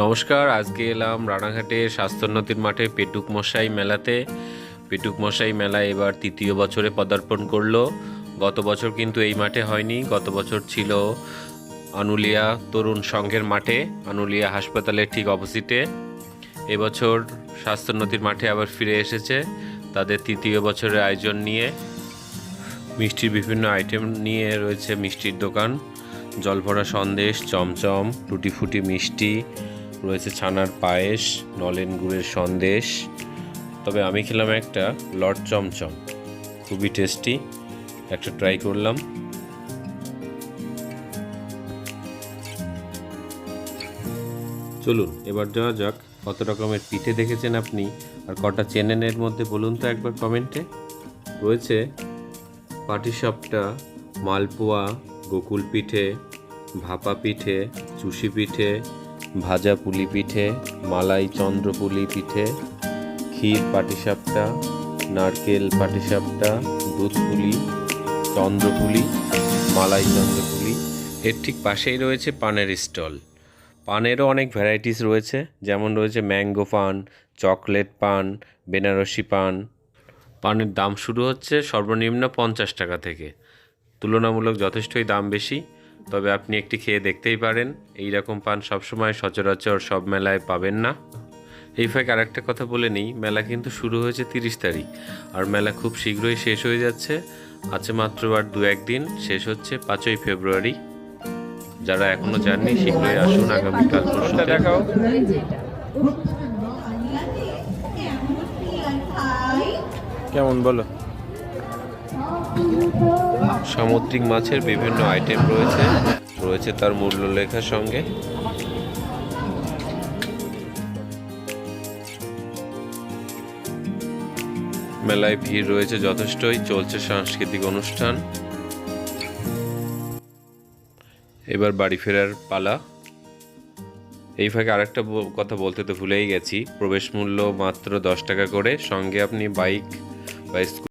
নমস্কার, আজকে এলাম রানাঘাটের স্বাস্থ্যোন্নতির মাঠে পেটুক মশাই মেলাতে। পেটুক মশাই মেলা এবার তৃতীয় বছরে পদার্পণ করল। গত বছর কিন্তু এই মাঠে হয়নি, গত বছর ছিল আনুলিয়া তরুণ সংঘের মাঠে, আনুলিয়া হাসপাতালের ঠিক অপোজিটে। এবছর স্বাস্থ্যোন্নতির মাঠে আবার ফিরে এসেছে তাদের তৃতীয় বছরের আয়োজন নিয়ে। মিষ্টির বিভিন্ন আইটেম নিয়ে রয়েছে মিষ্টির দোকান। জলভরা সন্দেশ, চমচম টুটি ফুটি মিষ্টি রয়েছে ছানার পায়েস, নলেন গুড়ের সন্দেশ। তবে আমি খেলাম একটা লট চমচম। খুবই টেস্টি। একটা ট্রাই করলাম। চলুন, এবার যাওয়া যাক কত রকমের পিঠে দেখেছেন আপনি। আর কটা চেনেন এর মধ্যে বলুন তো একবার কমেন্টে। রয়েছে পাটিসাপটা, মালপোয়া, গোকুল পিঠে, ভাপা পিঠে, চুষি পিঠে ভাজা পুলি পিঠে, মালাই চন্দ্রপুলি পিঠে, ক্ষীর পাটিসাপটা, নারকেল পাটিসাপটা, দুধ পুলি চন্দ্রপুলি মালাই চন্দ্রপুলি এর ঠিক পাশেই রয়েছে পানের স্টল। পানেরও অনেক ভ্যারাইটিস রয়েছে, যেমন রয়েছে ম্যাঙ্গো পান, চকলেট পান, বেনারসি পান। পানের দাম শুরু হচ্ছে সর্বনিম্ন পঞ্চাশ টাকা থেকে। তুলনামূলক যথেষ্টই দাম বেশি। তবে আপনি একটি খেয়ে দেখতেই পারেন, এই রকম পান সবসময় সচরাচর সব মেলায় পাবেন না। এই ফাঁক আরেকটা কথা বলে নিই, মেলা কিন্তু শুরু হয়েছে তিরিশ তারিখ, আর মেলা খুব শীঘ্রই শেষ হয়ে যাচ্ছে। আছে মাত্র আর দু একদিন, শেষ হচ্ছে পাঁচই ফেব্রুয়ারি। যারা এখনও যাননি, শীঘ্রই আসুন আগামীকাল দেখাও কেমন বলো? সামুদ্রিক মাছের বিভিন্ন আইটেম রয়েছে। রয়েছে তার মূল্য লেখার সঙ্গে। মেলায় ভিড় রয়েছে যথেষ্টই, চলছে সাংস্কৃতিক অনুষ্ঠান। এবার বাড়ি ফেরার পালা। এই ফাঁকে আরেকটা কথা বলতে তো ভুলেই গেছি। প্রবেশ মূল্য মাত্র দশ টাকা করে। সঙ্গে আপনি বাইক বা